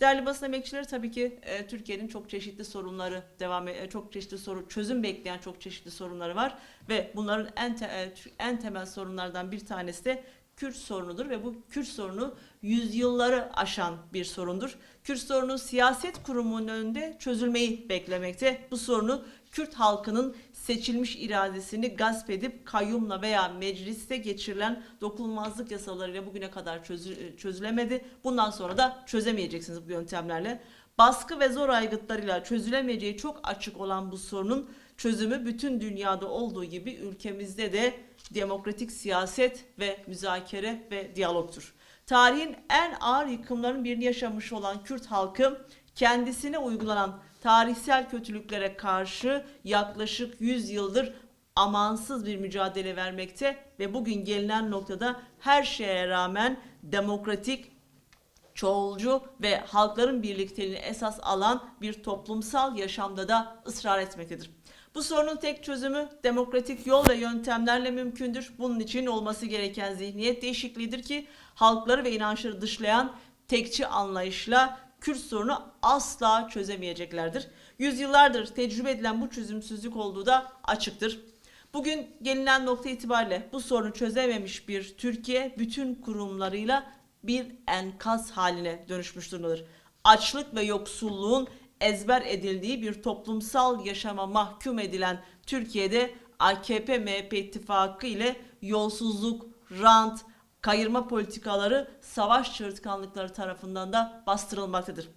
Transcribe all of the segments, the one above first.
Değerli basın emekçileri tabii ki e, Türkiye'nin çok çeşitli sorunları devam e, çok çeşitli soru çözüm bekleyen çok çeşitli sorunları var ve bunların en te- e, en temel sorunlardan bir tanesi de Kürt sorunudur ve bu Kürt sorunu yüzyılları aşan bir sorundur. Kürt sorunu siyaset kurumunun önünde çözülmeyi beklemekte. Bu sorunu Kürt halkının seçilmiş iradesini gasp edip kayyumla veya mecliste geçirilen dokunulmazlık yasalarıyla bugüne kadar çözü- çözülemedi. Bundan sonra da çözemeyeceksiniz bu yöntemlerle. Baskı ve zor aygıtlarıyla çözülemeyeceği çok açık olan bu sorunun çözümü bütün dünyada olduğu gibi ülkemizde de demokratik siyaset ve müzakere ve diyalogtur. Tarihin en ağır yıkımların birini yaşamış olan Kürt halkı kendisine uygulanan tarihsel kötülüklere karşı yaklaşık 100 yıldır amansız bir mücadele vermekte ve bugün gelinen noktada her şeye rağmen demokratik, çoğulcu ve halkların birlikteliğini esas alan bir toplumsal yaşamda da ısrar etmektedir. Bu sorunun tek çözümü demokratik yol ve yöntemlerle mümkündür. Bunun için olması gereken zihniyet değişikliğidir ki halkları ve inançları dışlayan tekçi anlayışla Kürt sorunu asla çözemeyeceklerdir. Yüzyıllardır tecrübe edilen bu çözümsüzlük olduğu da açıktır. Bugün gelinen nokta itibariyle bu sorunu çözememiş bir Türkiye bütün kurumlarıyla bir enkaz haline dönüşmüş durumdadır. Açlık ve yoksulluğun ezber edildiği bir toplumsal yaşama mahkum edilen Türkiye'de AKP-MHP ittifakı ile yolsuzluk, rant, kayırma politikaları savaş çığırtkanlıkları tarafından da bastırılmaktadır.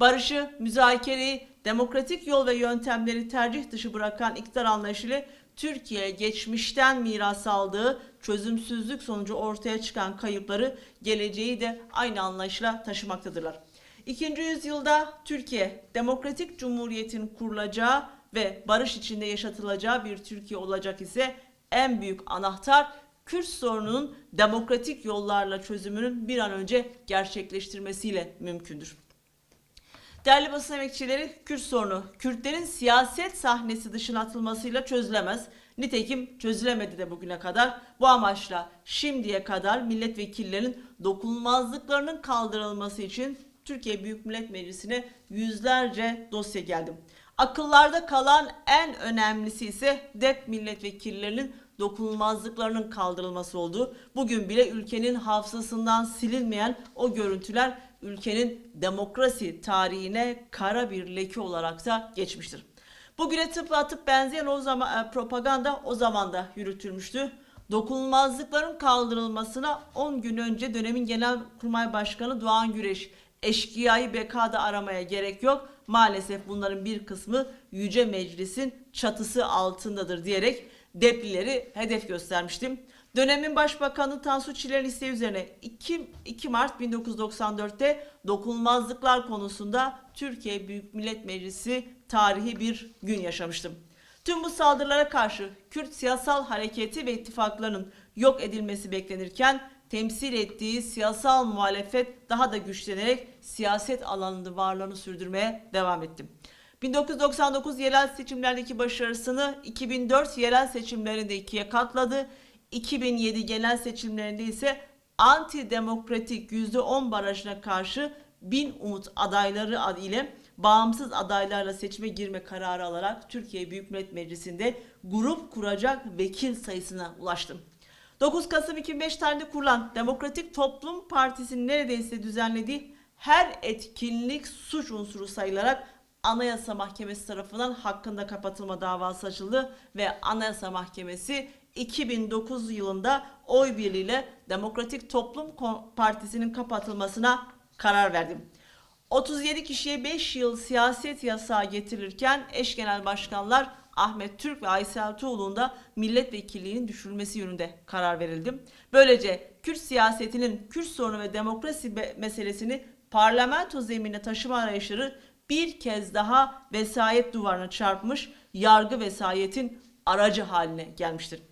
Barışı, müzakereyi, demokratik yol ve yöntemleri tercih dışı bırakan iktidar anlayışıyla Türkiye geçmişten miras aldığı çözümsüzlük sonucu ortaya çıkan kayıpları geleceği de aynı anlayışla taşımaktadırlar. İkinci yüzyılda Türkiye demokratik cumhuriyetin kurulacağı ve barış içinde yaşatılacağı bir Türkiye olacak ise en büyük anahtar Kürt sorununun demokratik yollarla çözümünün bir an önce gerçekleştirmesiyle mümkündür. Değerli basın emekçileri, Kürt sorunu Kürtlerin siyaset sahnesi dışına atılmasıyla çözülemez. Nitekim çözülemedi de bugüne kadar. Bu amaçla şimdiye kadar milletvekillerinin dokunulmazlıklarının kaldırılması için Türkiye Büyük Millet Meclisi'ne yüzlerce dosya geldi. Akıllarda kalan en önemlisi ise DEP milletvekillerinin dokunulmazlıklarının kaldırılması oldu. Bugün bile ülkenin hafızasından silinmeyen o görüntüler ülkenin demokrasi tarihine kara bir leke olarak da geçmiştir. Bugüne tıp atıp benzeyen o zaman e, propaganda o zaman da yürütülmüştü. Dokunulmazlıkların kaldırılmasına 10 gün önce dönemin Genelkurmay Başkanı Doğan Güreş eşkıyayı bekada aramaya gerek yok. Maalesef bunların bir kısmı Yüce Meclis'in çatısı altındadır diyerek deplileri hedef göstermiştim. Dönemin Başbakanı Tansu Çiller'in isteği üzerine 2, 2 Mart 1994'te dokunulmazlıklar konusunda Türkiye Büyük Millet Meclisi tarihi bir gün yaşamıştım. Tüm bu saldırılara karşı Kürt siyasal hareketi ve ittifaklarının yok edilmesi beklenirken temsil ettiği siyasal muhalefet daha da güçlenerek siyaset alanında varlığını sürdürmeye devam etti. 1999 yerel seçimlerdeki başarısını 2004 yerel seçimlerinde ikiye katladı. 2007 genel seçimlerinde ise antidemokratik %10 barajına karşı bin umut adayları ile bağımsız adaylarla seçime girme kararı alarak Türkiye Büyük Millet Meclisi'nde grup kuracak vekil sayısına ulaştım. 9 Kasım 2005 tarihinde kurulan Demokratik Toplum Partisi'nin neredeyse düzenlediği her etkinlik suç unsuru sayılarak Anayasa Mahkemesi tarafından hakkında kapatılma davası açıldı ve Anayasa Mahkemesi 2009 yılında oy birliğiyle Demokratik Toplum Partisi'nin kapatılmasına karar verdi. 37 kişiye 5 yıl siyaset yasağı getirilirken eş genel başkanlar Ahmet Türk ve Aysel Tuğlu'nun da milletvekilliğinin düşürülmesi yönünde karar verildi. Böylece Kürt siyasetinin Kürt sorunu ve demokrasi meselesini parlamento zeminine taşıma arayışları bir kez daha vesayet duvarına çarpmış, yargı vesayetin aracı haline gelmiştir.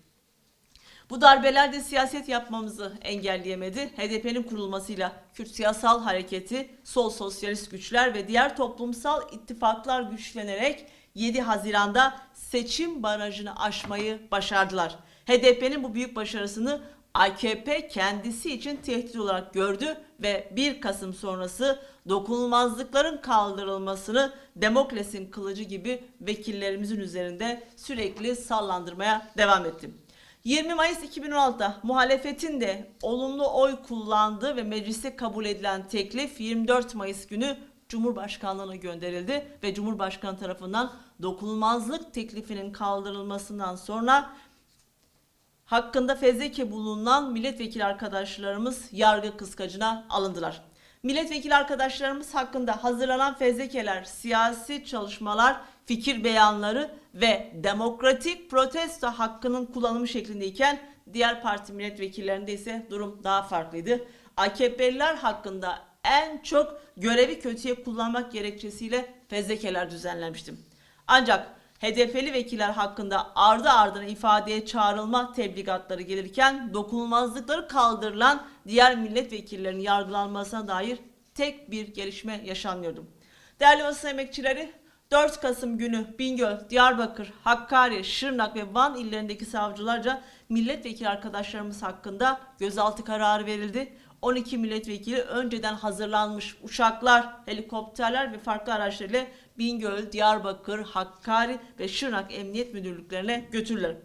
Bu darbelerde siyaset yapmamızı engelleyemedi. HDP'nin kurulmasıyla Kürt siyasal hareketi, sol sosyalist güçler ve diğer toplumsal ittifaklar güçlenerek 7 Haziran'da seçim barajını aşmayı başardılar. HDP'nin bu büyük başarısını AKP kendisi için tehdit olarak gördü ve 1 Kasım sonrası dokunulmazlıkların kaldırılmasını Demokles'in kılıcı gibi vekillerimizin üzerinde sürekli sallandırmaya devam ettim. 20 Mayıs 2016'da muhalefetin de olumlu oy kullandığı ve mecliste kabul edilen teklif 24 Mayıs günü Cumhurbaşkanlığına gönderildi ve Cumhurbaşkanı tarafından dokunulmazlık teklifinin kaldırılmasından sonra hakkında fezleke bulunan milletvekili arkadaşlarımız yargı kıskacına alındılar. Milletvekili arkadaşlarımız hakkında hazırlanan fezlekeler, siyasi çalışmalar, fikir beyanları ve demokratik protesto hakkının kullanımı şeklindeyken diğer parti milletvekillerinde ise durum daha farklıydı. AKP'liler hakkında en çok görevi kötüye kullanmak gerekçesiyle fezlekeler düzenlenmiştim. Ancak HDP'li vekiller hakkında ardı ardına ifadeye çağrılma tebligatları gelirken dokunulmazlıkları kaldırılan diğer milletvekillerinin yargılanmasına dair tek bir gelişme yaşanmıyordu. Değerli basın emekçileri 4 Kasım günü Bingöl, Diyarbakır, Hakkari, Şırnak ve Van illerindeki savcılarca milletvekili arkadaşlarımız hakkında gözaltı kararı verildi. 12 milletvekili önceden hazırlanmış uçaklar, helikopterler ve farklı araçlarıyla Bingöl, Diyarbakır, Hakkari ve Şırnak Emniyet Müdürlüklerine götürülür.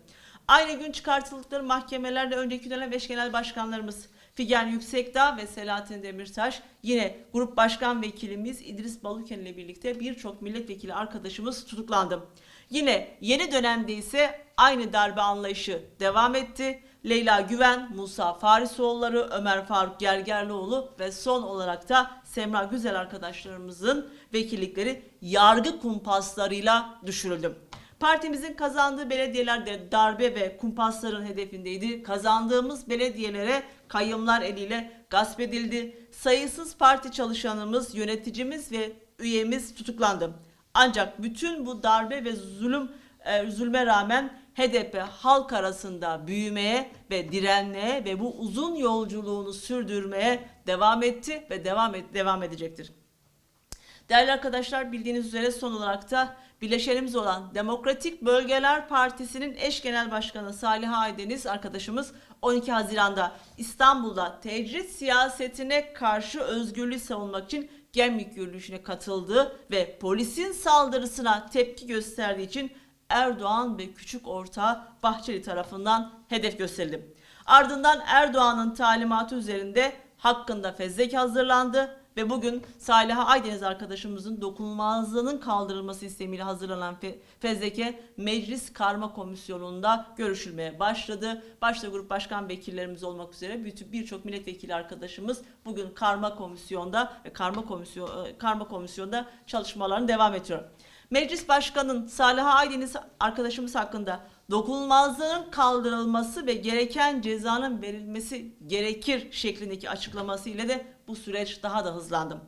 Aynı gün çıkartıldıkları mahkemelerde önceki dönem eş genel başkanlarımız Figen Yüksekdağ ve Selahattin Demirtaş yine grup başkan vekilimiz İdris Baluken ile birlikte birçok milletvekili arkadaşımız tutuklandı. Yine yeni dönemde ise aynı darbe anlayışı devam etti. Leyla Güven, Musa Farisoğulları, Ömer Faruk Gergerlioğlu ve son olarak da Semra Güzel arkadaşlarımızın vekillikleri yargı kumpaslarıyla düşürüldü. Partimizin kazandığı belediyelerde darbe ve kumpasların hedefindeydi. Kazandığımız belediyelere kayyumlar eliyle gasp edildi. Sayısız parti çalışanımız, yöneticimiz ve üyemiz tutuklandı. Ancak bütün bu darbe ve zulüm e, zulme rağmen HDP halk arasında büyümeye ve direnmeye ve bu uzun yolculuğunu sürdürmeye devam etti ve devam et, devam edecektir. Değerli arkadaşlar bildiğiniz üzere son olarak da bileşenimiz olan Demokratik Bölgeler Partisi'nin eş genel başkanı Salih Aydeniz arkadaşımız 12 Haziran'da İstanbul'da tecrit siyasetine karşı özgürlüğü savunmak için Gemlik yürüyüşüne katıldı ve polisin saldırısına tepki gösterdiği için Erdoğan ve küçük ortağı Bahçeli tarafından hedef gösterildi. Ardından Erdoğan'ın talimatı üzerinde hakkında fezleke hazırlandı ve bugün Salih Aydeniz arkadaşımızın dokunulmazlığının kaldırılması istemiyle hazırlanan fe- fezleke Meclis Karma Komisyonu'nda görüşülmeye başladı. Başta grup başkan vekillerimiz olmak üzere birçok milletvekili arkadaşımız bugün Karma Komisyon'da ve Karma Komisyon e, Karma Komisyon'da çalışmalarını devam ediyor. Meclis Başkanı'nın Salih Aydeniz arkadaşımız hakkında dokunulmazlığın kaldırılması ve gereken cezanın verilmesi gerekir şeklindeki açıklaması ile de bu süreç daha da hızlandı.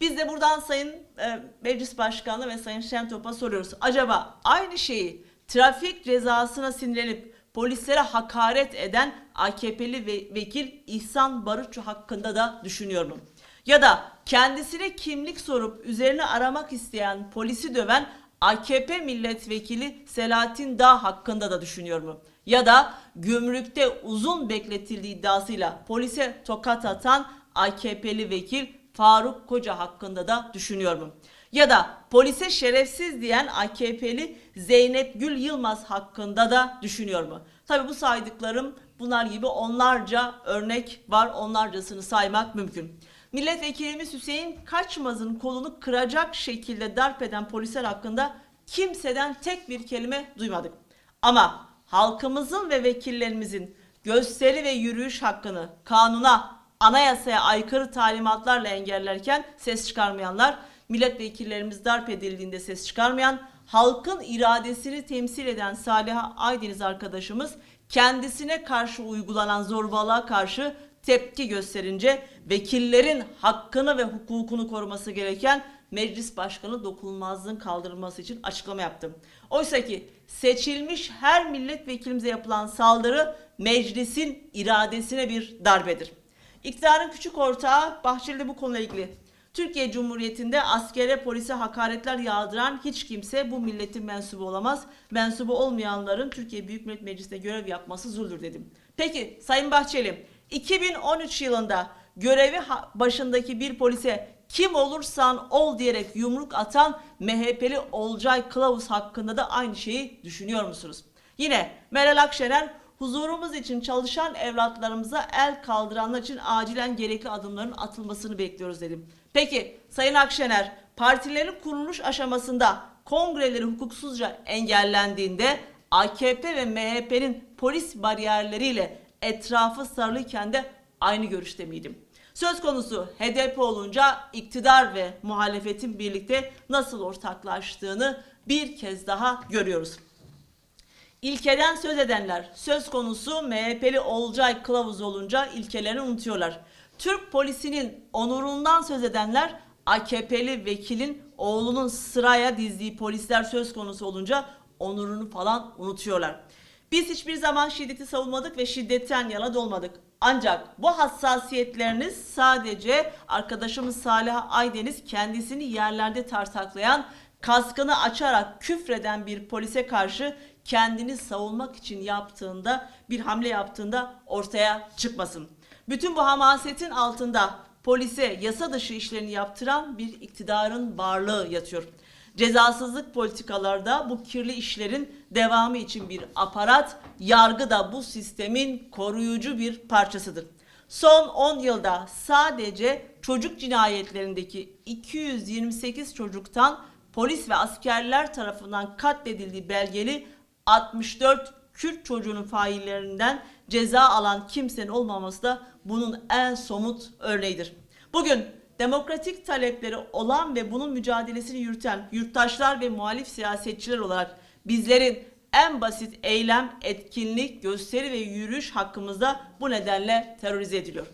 Biz de buradan Sayın e, Meclis Başkanı ve Sayın Şentop'a soruyoruz. Acaba aynı şeyi trafik cezasına sinirlenip polislere hakaret eden AKP'li ve vekil İhsan Barutçu hakkında da düşünüyor mu? Ya da kendisine kimlik sorup üzerine aramak isteyen polisi döven AKP milletvekili Selahattin Dağ hakkında da düşünüyor mu? Ya da gümrükte uzun bekletildiği iddiasıyla polise tokat atan AKP'li vekil Faruk Koca hakkında da düşünüyor mu? Ya da polise şerefsiz diyen AKP'li Zeynep Gül Yılmaz hakkında da düşünüyor mu? Tabi bu saydıklarım bunlar gibi onlarca örnek var onlarcasını saymak mümkün. Milletvekilimiz Hüseyin Kaçmaz'ın kolunu kıracak şekilde darp eden polisler hakkında kimseden tek bir kelime duymadık. Ama halkımızın ve vekillerimizin gösteri ve yürüyüş hakkını kanuna, anayasaya aykırı talimatlarla engellerken ses çıkarmayanlar, milletvekillerimiz darp edildiğinde ses çıkarmayan, halkın iradesini temsil eden Salih Aydeniz arkadaşımız kendisine karşı uygulanan zorbalığa karşı tepki gösterince vekillerin hakkını ve hukukunu koruması gereken meclis başkanı dokunulmazlığın kaldırılması için açıklama yaptım. Oysa ki seçilmiş her milletvekilimize yapılan saldırı meclisin iradesine bir darbedir. İktidarın küçük ortağı Bahçeli de bu konuyla ilgili. Türkiye Cumhuriyeti'nde askere polise hakaretler yağdıran hiç kimse bu milletin mensubu olamaz. Mensubu olmayanların Türkiye Büyük Millet Meclisi'nde görev yapması zuldur dedim. Peki Sayın Bahçeli 2013 yılında görevi başındaki bir polise kim olursan ol diyerek yumruk atan MHP'li Olcay Kılavuz hakkında da aynı şeyi düşünüyor musunuz? Yine Meral Akşener huzurumuz için çalışan evlatlarımıza el kaldıranlar için acilen gerekli adımların atılmasını bekliyoruz dedim. Peki Sayın Akşener partilerin kuruluş aşamasında kongreleri hukuksuzca engellendiğinde AKP ve MHP'nin polis bariyerleriyle etrafı sarılıyken de aynı görüşte miydim? Söz konusu HDP olunca iktidar ve muhalefetin birlikte nasıl ortaklaştığını bir kez daha görüyoruz. İlkeden söz edenler söz konusu MHP'li Olcay Kılavuz olunca ilkelerini unutuyorlar. Türk polisinin onurundan söz edenler AKP'li vekilin oğlunun sıraya dizdiği polisler söz konusu olunca onurunu falan unutuyorlar. Biz hiçbir zaman şiddeti savunmadık ve şiddetten yana da olmadık. Ancak bu hassasiyetleriniz sadece arkadaşımız Salih Aydeniz kendisini yerlerde tartaklayan, kaskını açarak küfreden bir polise karşı kendini savunmak için yaptığında, bir hamle yaptığında ortaya çıkmasın. Bütün bu hamasetin altında polise yasa dışı işlerini yaptıran bir iktidarın varlığı yatıyor. Cezasızlık politikalarda bu kirli işlerin devamı için bir aparat, yargı da bu sistemin koruyucu bir parçasıdır. Son 10 yılda sadece çocuk cinayetlerindeki 228 çocuktan polis ve askerler tarafından katledildiği belgeli 64 Kürt çocuğunun faillerinden ceza alan kimsenin olmaması da bunun en somut örneğidir. Bugün demokratik talepleri olan ve bunun mücadelesini yürüten yurttaşlar ve muhalif siyasetçiler olarak bizlerin en basit eylem, etkinlik, gösteri ve yürüyüş hakkımızda bu nedenle terörize ediliyor.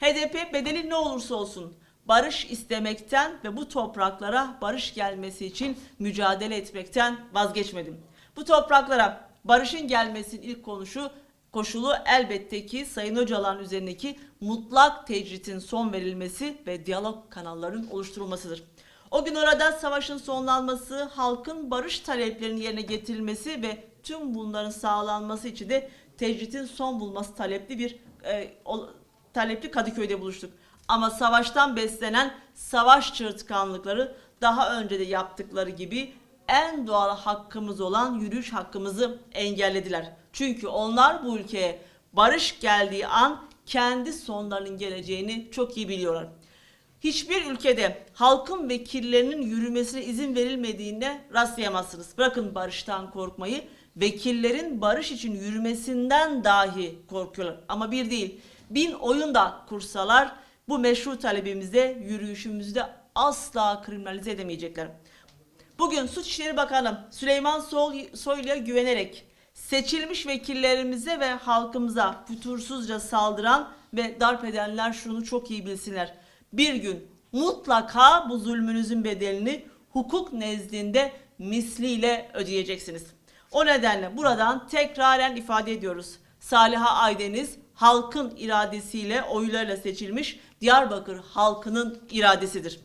HDP bedeli ne olursa olsun barış istemekten ve bu topraklara barış gelmesi için mücadele etmekten vazgeçmedim. Bu topraklara barışın gelmesinin ilk konuşu koşulu elbette ki Sayın Öcalan üzerindeki mutlak tecritin son verilmesi ve diyalog kanallarının oluşturulmasıdır. O gün orada savaşın sonlanması, halkın barış taleplerinin yerine getirilmesi ve tüm bunların sağlanması için de tecritin son bulması talepli bir e, o- talepli Kadıköy'de buluştuk. Ama savaştan beslenen savaş çırtkanlıkları daha önce de yaptıkları gibi en doğal hakkımız olan yürüyüş hakkımızı engellediler. Çünkü onlar bu ülkeye barış geldiği an kendi sonlarının geleceğini çok iyi biliyorlar. Hiçbir ülkede halkın vekillerinin yürümesine izin verilmediğinde rastlayamazsınız. Bırakın barıştan korkmayı, vekillerin barış için yürümesinden dahi korkuyorlar. Ama bir değil, bin oyun da kursalar bu meşru talebimizde, yürüyüşümüzde asla kriminalize edemeyecekler. Bugün Suç İşleri Bakanı Süleyman Soy- Soylu'ya güvenerek seçilmiş vekillerimize ve halkımıza fütursuzca saldıran ve darp edenler şunu çok iyi bilsinler. Bir gün mutlaka bu zulmünüzün bedelini hukuk nezdinde misliyle ödeyeceksiniz. O nedenle buradan tekraren ifade ediyoruz. Saliha Aydeniz halkın iradesiyle oylarla seçilmiş Diyarbakır halkının iradesidir.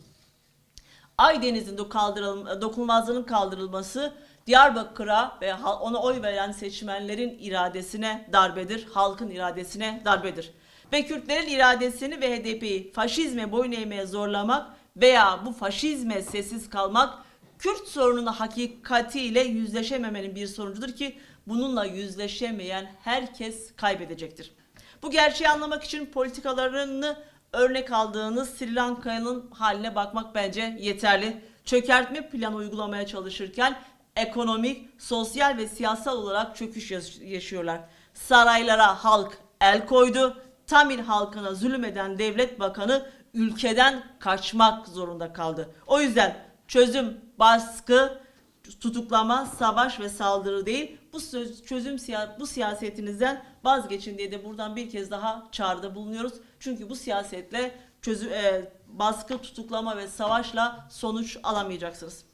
Aydeniz'in kaldırıl- dokunulmazlığının kaldırılması Diyarbakır'a ve ona oy veren seçmenlerin iradesine darbedir, halkın iradesine darbedir. Ve Kürtlerin iradesini ve HDP'yi faşizme boyun eğmeye zorlamak veya bu faşizme sessiz kalmak Kürt sorununu hakikatiyle yüzleşememenin bir sonucudur ki bununla yüzleşemeyen herkes kaybedecektir. Bu gerçeği anlamak için politikalarını örnek aldığınız Sri Lanka'nın haline bakmak bence yeterli. Çökertme planı uygulamaya çalışırken ekonomik, sosyal ve siyasal olarak çöküş yaş- yaşıyorlar. Saraylara halk el koydu. Tamil halkına zulmeden devlet bakanı ülkeden kaçmak zorunda kaldı. O yüzden çözüm baskı, tutuklama, savaş ve saldırı değil. Bu çözüm bu siyasetinizden vazgeçin diye de buradan bir kez daha çağrıda bulunuyoruz. Çünkü bu siyasetle çözüm, e, baskı, tutuklama ve savaşla sonuç alamayacaksınız.